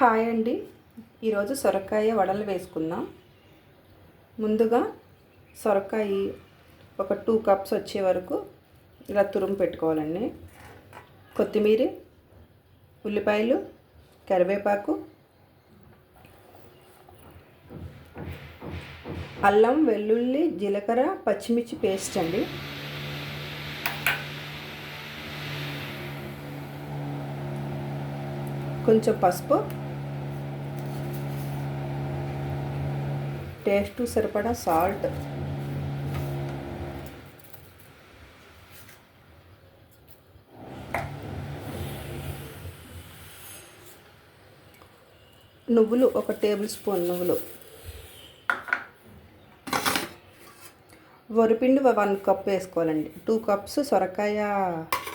Hi అండి. ఈరోజు సొరకాయ వడలు వేసుకుందాం. ముందుగా సొరకాయ ఒక టూ కప్స్ వచ్చే వరకు ఇలా తురుము పెట్టుకోవాలండి. కొత్తిమీర ఉల్లిపాయలు కరివేపాకు అల్లం వెల్లుల్లి జీలకర్ర పచ్చిమిర్చి పేస్ట్ అండి. కొంచెం పసుపు టేస్ట్ సరిపడా సాల్ట్. నువ్వులు ఒక టేబుల్ స్పూన్ నువ్వులు. వరిపిండి వన్ కప్ వేసుకోవాలండి. టూ కప్స్ సొరకాయ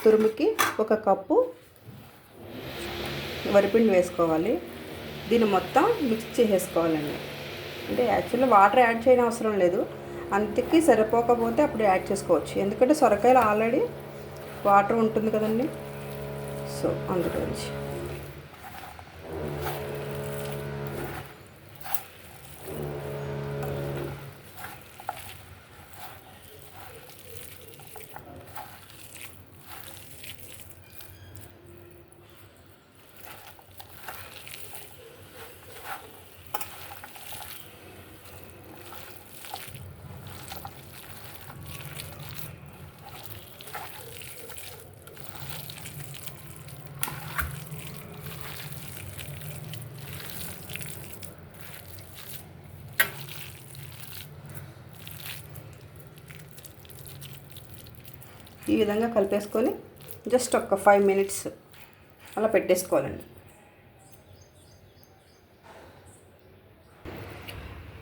తురుముకి ఒక కప్పు వరిపిండి వేసుకోవాలి. దీన్ని మొత్తం మిక్స్ చేసేసుకోవాలండి. అంటే యాక్చువల్లీ వాటర్ యాడ్ చేయని అవసరం లేదు. అంతకి సరిపోకపోతే అప్పుడు యాడ్ చేసుకోవచ్చు. ఎందుకంటే సొరకాయలు ఆల్రెడీ వాటర్ ఉంటుంది కదండి. సో అందుగురించి ఈ విధంగా కలిపేసుకొని జస్ట్ ఒక ఫైవ్ మినిట్స్ అలా పెట్టేసుకోవాలండి.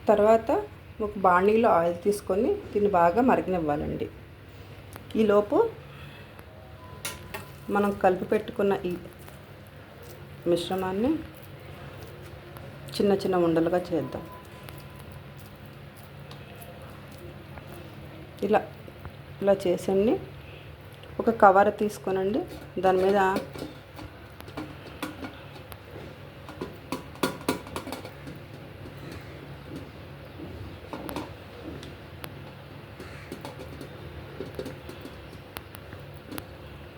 తర్వాత ఒక బాణీలో ఆయిల్ తీసుకొని దీన్ని బాగా మరిగినివ్వాలండి. ఈలోపు మనం కలిపి పెట్టుకున్న ఈ మిశ్రమాన్ని చిన్న చిన్న ఉండలుగా చేద్దాం. ఇలా ఇలా చేసండి ఒక కవర్ తీసుకోనండి. దాని మీద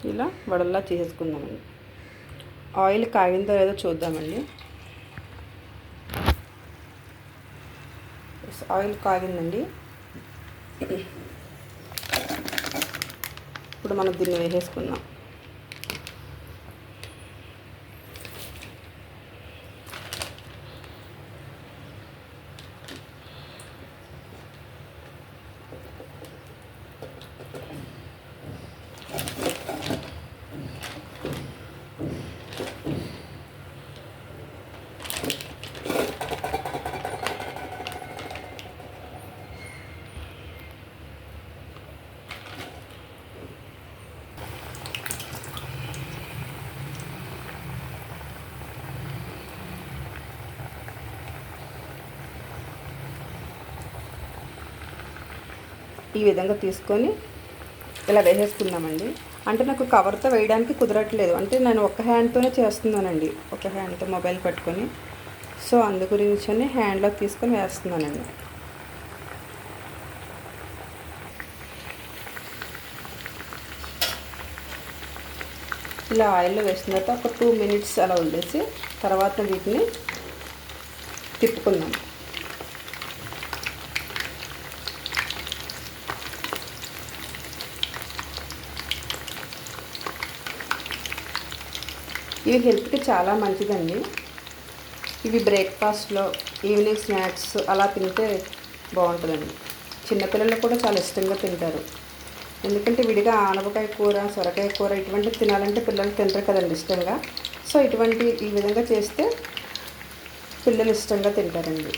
ఇలా వడల్లా చేసుకుందామండి ఆయిల్ కాగిందో లేదో చూద్దామండి. ఆయిల్ కాగిందండి. ఇప్పుడు మనం దీన్ని వేసేసుకుందాం. ఈ విధంగా తీసుకొని ఇలా వేసేసుకుందామండి. అంటే నాకు కవర్తో వేయడానికి కుదరట్లేదు. అంటే నేను ఒక హ్యాండ్తోనే చేస్తున్నానండి. ఒక హ్యాండ్తో మొబైల్ పట్టుకొని. సో అందు గురించి హ్యాండ్లోకి తీసుకొని వేస్తున్నానండి. ఇలా ఆయిల్లో వేసిన తర్వాత ఒక టూ మినిట్స్ అలా వదిలేసి తర్వాత వీటిని తిప్పుకుందాం. ఇవి హెల్త్కి చాలా మంచిదండి. ఇవి బ్రేక్ఫాస్ట్లో ఈవినింగ్ స్నాక్స్ అలా తింటే బాగుంటుందండి. చిన్నపిల్లలు కూడా చాలా ఇష్టంగా తింటారు. ఎందుకంటే విడిగా ఆనపకాయ కూర సొరకాయ కూర ఇటువంటివి తినాలంటే పిల్లలు తింటారు కదండి ఇష్టంగా. సో ఇటువంటి ఈ విధంగా చేస్తే పిల్లలు ఇష్టంగా తింటారండి.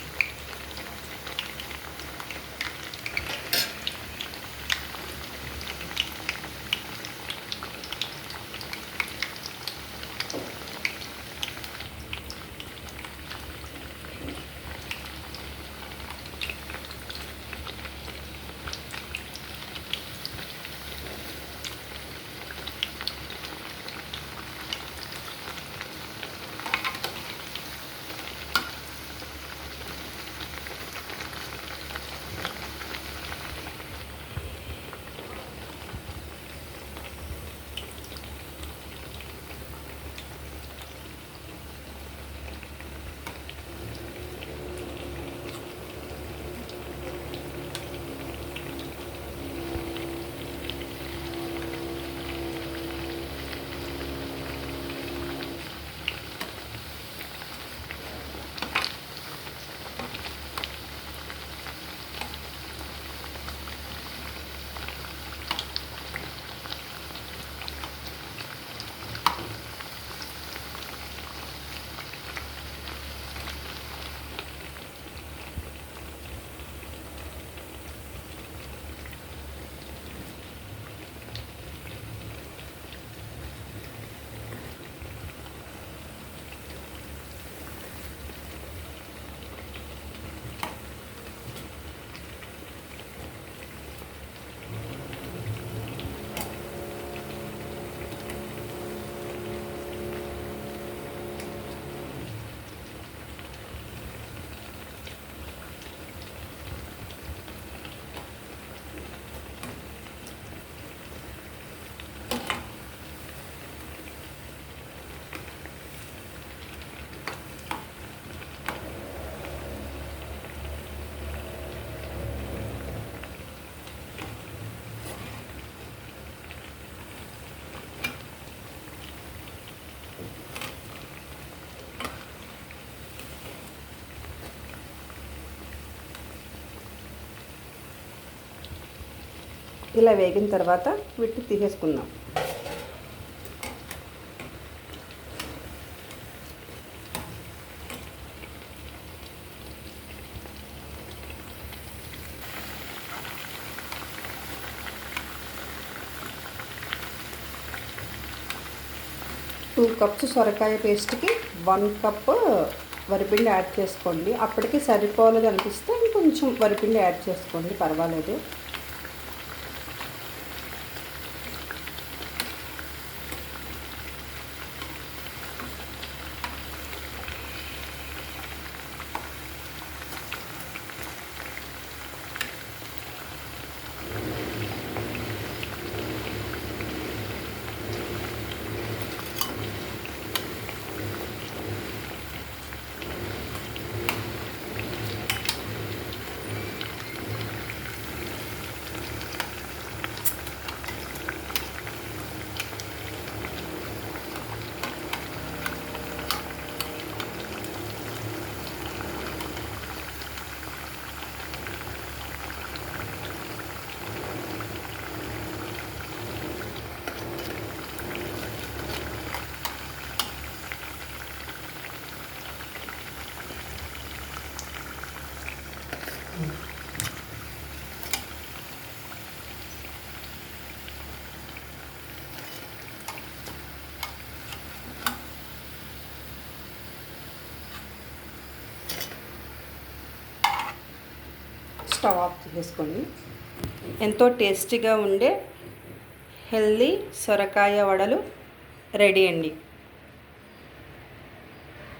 ఇలా వేగిన తర్వాత వీటిని తీసేసుకుందాం. టూ కప్స్ సొరకాయ పేస్ట్కి వన్ కప్ వరిపిండి యాడ్ చేసుకోండి. అప్పటికి సరిపోలేదు అనిపిస్తే ఇంకొంచెం వరిపిండి యాడ్ చేసుకోండి పర్వాలేదు. స్టవ్ ఆఫ్ చేసుకొని ఎంతో టేస్టీగా ఉండే హెల్దీ సొరకాయ వడలు రెడీ అండి.